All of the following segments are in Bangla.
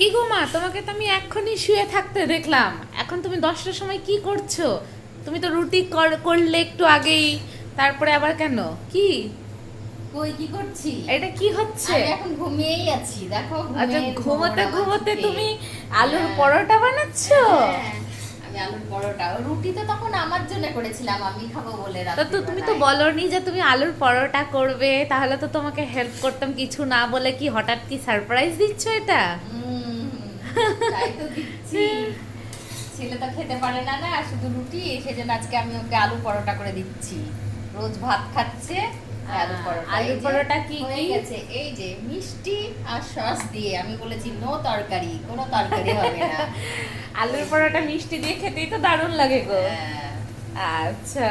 কি গো মা তোমাকে তো আমি এক্ষুনি শুয়ে থাকতে দেখলাম। এখন তুমি দশটার সময় কি করছ? তুমি তো রুটি কর- করলে একটু আগেই তারপরে আবার কেন? কি? কই কি করছি? এটা কি হচ্ছে? এখন ঘুমিয়েই আছি দেখো আচ্ছা ঘুমোতে ঘুমোতে তুমি আলুর হ্যাঁ। পরোটা বানাচ্ছো? হ্যাঁ, আমি আলুর পরোটা। রুটি তো তখন আমার জন্য করেছিলাম আমি খাব বলে তো তো তুমি তো। বলনি যে তুমি আলুর পরোটা করবে তাহলে তো তোমাকে হেল্প করতাম কিছু না বলে কি হঠাৎ কি সারপ্রাইজ দিচ্ছ এটা? তাই তো দিচ্ছি। ছেলে তো খেতে পারে না না শুধু রুটি সেজন্য আজকে আমি ওকে আলু পরোটা করে দিচ্ছি। রোজ ভাত খাচ্ছে আলু পরোটা। কি হয়ে গেছে এই যে মিষ্টি আর সস দিয়ে। আমি বলেছি নো তরকারি কোনো তরকারি হবে না। আলুর পরোটা মিষ্টি দিয়ে খেতেই তো দারুণ লাগে গো। হ্যাঁ, আচ্ছা।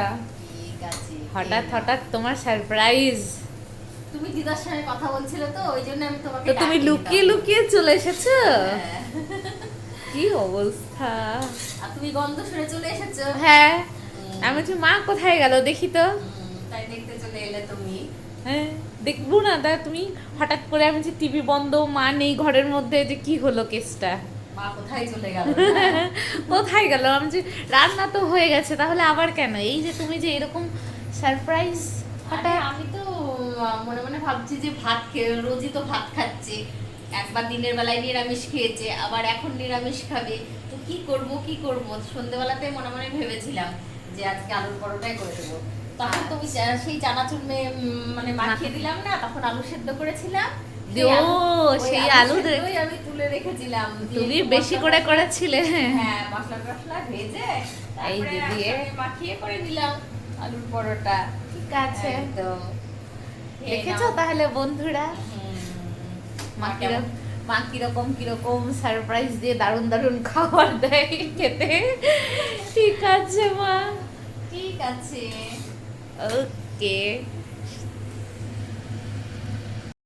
ঠিক আছে। হঠাৎ হঠাৎ তোমার সারপ্রাইজ তুমি দিদার সঙ্গে কথা বলছিলে তো ওই জন্য আমি তোমাকে তো তুমি লুকিয়ে লুকিয়ে চলে এসেছ? হ্যাঁ। কি অবস্থা? আর তুমি গন্ধ শুনে চলে এসেছ? হ্যাঁ। আমি বলছি মা কোথায় গেল? দেখি তো। তাই দেখতে চলে এলে তুমি। হ্যাঁ দেখব না দা তুমি হঠাৎ করে আমি যে টিভি বন্ধ মা নেই ঘরের মধ্যে যে কি হলো কেসটা? মা কোথায় চলে গেল? কোথায় গেল? আমি যে রান্না তো হয়ে গেছে তাহলে আবার কেন? এই যে তুমি যে এরকম সারপ্রাইজ আমি তো মনে মনে ভাবছি যে ভাত খেয়ে রোজই তো ভাত খাচ্ছে। একবার দিনের বেলায় নিরামিষ খেয়েছে আবার এখন নিরামিষ খাবে। তো কি করব কি করব? সন্ধ্যেবেলাতে মনে মনে ভেবেছিলাম যে আজকে আলুর পরোটাই করে দেবো। তখন তুমি সেই চানাচুর মানে মাখিয়ে দিলাম না তখন আলু সেদ্ধ করেছিলাম। সেই আলু- আমি তুলে রেখেছিলাম। তুমি বেশি করে করেছিলে। হ্যাঁ মশলা টশলা ভেজে এই যে দিয়ে। মাখিয়ে করে দিলাম আলুর পরোটা। ঠিক আছে। একদম। দেখেছ? তাহলে বন্ধুরা। মা কীরকম মা কীরকম কীরকম সারপ্রাইজ দিয়ে দারুণ দারুণ খাবার দেয় খেতে? ঠিক আছে মা। ঠিক আছে। ওকে